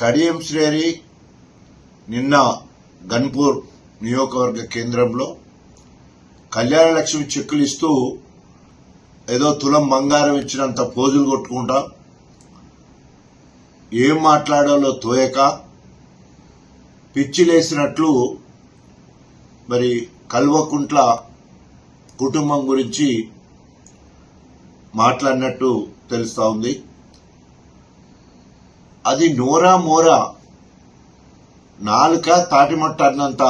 కడియం శ్రేరి నిన్న గన్పూర్ నియోజకవర్గ కేంద్రంలో కళ్యాణ లక్ష్మి చెక్కులు ఇస్తూ ఏదో తులం బంగారం ఇచ్చినంత పోజులు కొట్టుకుంటా ఏం మాట్లాడాలో తోయక పిచ్చిలేసినట్లు మరి కల్వకుంట్ల కుటుంబం గురించి మాట్లాడినట్టు తెలుస్తూ ఉంది. అది నోరా మోరా నాలుక తాటిమట్ట అన్నంత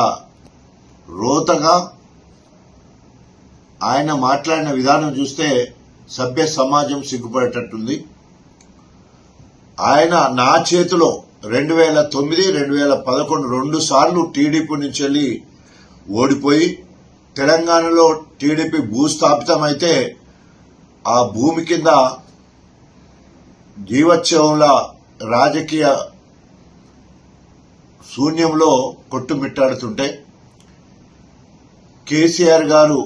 రోతగా ఆయన మాట్లాడిన విధానం చూస్తే సభ్య సమాజం సిగ్గుపడేటట్టుంది. ఆయన నా చేతిలో రెండు వేల తొమ్మిది రెండు వేల పదకొండు రెండు సార్లు టీడీపీ నుంచి వెళ్ళి ఓడిపోయి తెలంగాణలో టీడీపీ భూస్థాపితమైతే ఆ భూమి కింద జీవోత్సవంలా రాజకీయ శూన్యంలో కొట్టుమిట్టాడుతుంటే కేసీఆర్ గారు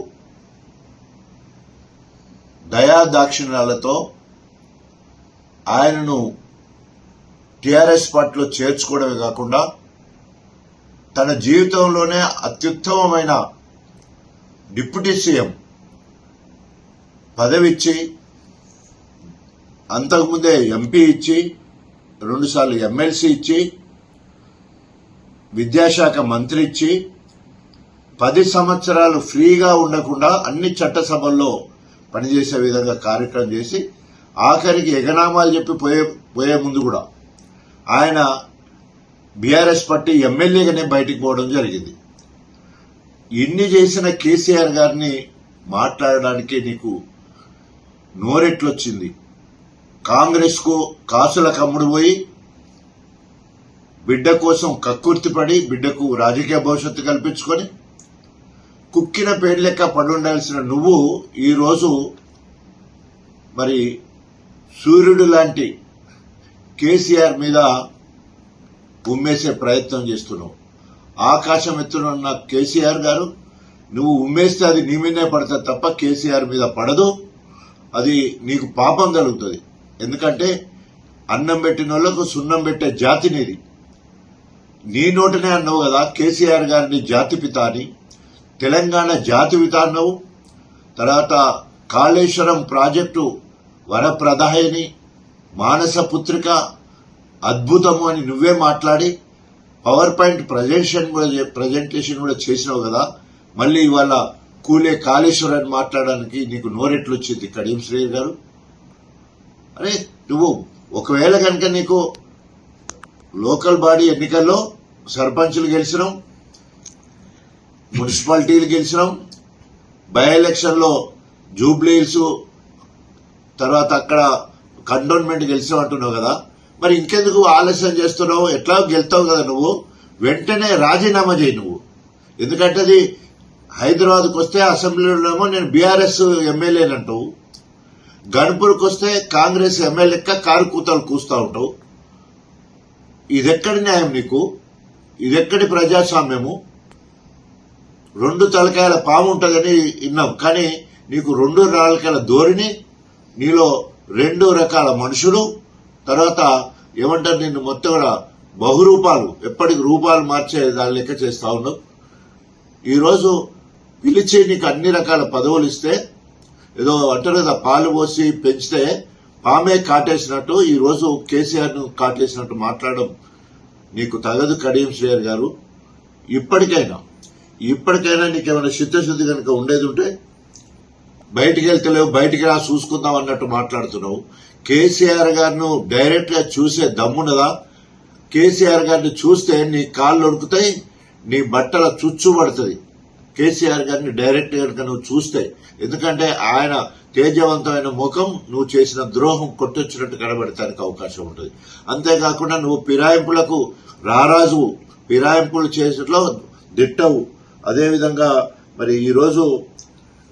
దయా దాక్షిణ్యాలతో ఆయనను టీఆర్ఎస్ పార్టీలో చేర్చుకోవడమే కాకుండా తన జీవితంలోనే అత్యుత్తమమైన డిప్యూటీ సీఎం పదవిచ్చి అంతకుముందే ఎంపీ ఇచ్చి రెండుసార్లు ఎమ్మెల్సీ ఇచ్చి విద్యాశాఖ మంత్రి ఇచ్చి పది సంవత్సరాలు ఫ్రీగా ఉండకుండా అన్ని చట్టసభల్లో పనిచేసే విధంగా కార్యక్రమం చేసి ఆఖరికి ఎగనామాలు చెప్పి పోయే పోయే ముందు కూడా ఆయన బీఆర్ఎస్ పార్టీ ఎమ్మెల్యేగానే బయటికి పోవడం జరిగింది. ఇన్ని చేసిన కేసీఆర్ గారిని మాట్లాడడానికి నీకు నోరెట్లొచ్చింది. కాంగ్రెస్కు కాసుల కమ్ముడు పోయి బిడ్డ కోసం కక్కుర్తిపడి బిడ్డకు రాజకీయ భవిష్యత్తు కల్పించుకొని కుక్కిన పేరు లెక్క పడుండాల్సిన నువ్వు ఈరోజు మరి సూర్యుడు లాంటి కేసీఆర్ మీద ఉమ్మేసే ప్రయత్నం చేస్తున్నావు. ఆకాశం ఎత్తునున్న కేసీఆర్ గారు నువ్వు ఉమ్మేస్తే అది నీ మీదే పడుతుంది తప్ప కేసీఆర్ మీద పడదు. అది నీకు పాపం కలుగుతుంది. ఎందుకంటే అన్నం పెట్టిన వాళ్ళకు సున్నం పెట్టే జాతి నీది. నీ నోటనే అన్నావు కదా కేసీఆర్ గారిని జాతి పిత అని. తెలంగాణ జాతి పిత అన్నావు. తర్వాత కాళేశ్వరం ప్రాజెక్టు వరప్రదాయని మానస పుత్రిక అద్భుతము అని నువ్వే మాట్లాడి పవర్ పాయింట్ ప్రజెంటేషన్ కూడా ప్రజెంటేషన్ కూడా చేసినావు కదా. మళ్ళీ ఇవాళ కూలే కాళేశ్వరాన్ని మాట్లాడడానికి నీకు నోరెట్లు వచ్చింది కడియం శ్రేయ గారు? అరే నువ్వు ఒకవేళ కనుక నీకు లోకల్ బాడీ ఎన్నికల్లో సర్పంచులు గెలిచినాం మున్సిపాలిటీలు గెలిచినాం బై ఎలక్షన్లో జూబ్లీస్ తర్వాత అక్కడ కంటోన్మెంట్ గెలిచావు అంటున్నావు కదా. మరి ఇంకెందుకు ఆలస్యం చేస్తున్నావు? ఎట్లా గెలుతావు కదా నువ్వు? వెంటనే రాజీనామా చేయి నువ్వు. ఎందుకంటే అది హైదరాబాద్కి వస్తే అసెంబ్లీలోనేమో నేను బీఆర్ఎస్ ఎమ్మెల్యేనంటావు. గణపూర్కి వస్తే కాంగ్రెస్ ఎమ్మెల్యేక్క కారు కూతలు కూస్తూ ఉంటావు. ఇదెక్కడి న్యాయం నీకు? ఇదెక్కడి ప్రజాస్వామ్యము? రెండు తలకాయల పాము ఉంటుందని విన్నాం కానీ నీకు రెండు తలకాయల ధోరణి నీలో రెండు రకాల మనుషులు తర్వాత ఏమంటారు నిన్ను మొత్తం కూడా బహురూపాలు. ఎప్పటికి రూపాలు మార్చే దాని లెక్క చేస్తా ఉన్నావు. ఈరోజు పిలిచి నీకు అన్ని రకాల పదవులు ఇస్తే ఏదో అంటారు కదా పాలు పోసి పెంచితే పామే కాటేసినట్టు ఈ రోజు కేసీఆర్ కాటేసినట్టు మాట్లాడడం నీకు తగదు కడియం శ్రేయర్ గారు. ఇప్పటికైనా ఇప్పటికైనా నీకేమైనా చిత్తశుద్ధి కనుక ఉండేది ఉంటే బయటికి వెళ్తలేవు బయటికి రా చూసుకుందాం అన్నట్టు మాట్లాడుతున్నావు. కేసీఆర్ గారిను డైరెక్ట్గా చూసే దమ్మున్నదా? కేసీఆర్ గారిని చూస్తే నీ కాళ్ళు ఉడుకుతాయి నీ బట్టల చుచ్చు పడుతుంది. కేసీఆర్ గారిని డైరెక్ట్ కనుక నువ్వు చూస్తే ఎందుకంటే ఆయన తేజవంతమైన ముఖం నువ్వు చేసిన ద్రోహం కొట్టొచ్చినట్టు కనబడటానికి అవకాశం ఉంటుంది. అంతేకాకుండా నువ్వు పిరాయింపులకు రారాజువు పిరాయింపులు చేసట్లో దిట్టవు. అదేవిధంగా మరి ఈరోజు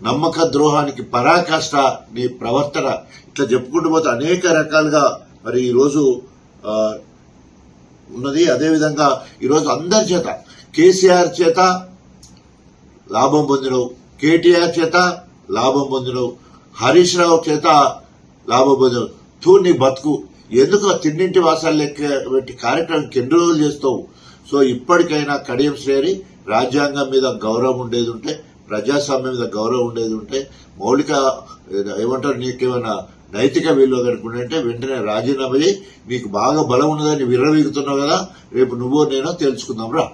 నమ్మక ద్రోహానికి పరాకాష్ట నీ ప్రవర్తన ఇట్లా చెప్పుకుంటూ పోతే అనేక రకాలుగా మరి ఈరోజు ఉన్నది. అదేవిధంగా ఈరోజు అందరి చేత కేసీఆర్ చేత లాభం పొందినవు కేటీఆర్ చేత లాభం పొందినవు హరీష్ రావు చేత లాభం పొందినవు తూ నీ బతుకు. ఎందుకు తిన్నింటి వాసాలు లెక్క పెట్టి కార్యక్రమం ఎన్ని రోజులు చేస్తావు? సో ఇప్పటికైనా కడియం శ్రేణి రాజ్యాంగం మీద గౌరవం ఉండేది ఉంటే ప్రజాస్వామ్యం మీద గౌరవం ఉండేది ఉంటే మౌలిక ఏమంటారు నీకేమైనా నైతిక విలువ కనుకుంటే వెంటనే రాజీనామా చేయి. నీకు బాగా బలం ఉన్నదని విర్రవీగుతున్నావు కదా. రేపు నువ్వు నేను తెలుసుకుందాం. రా.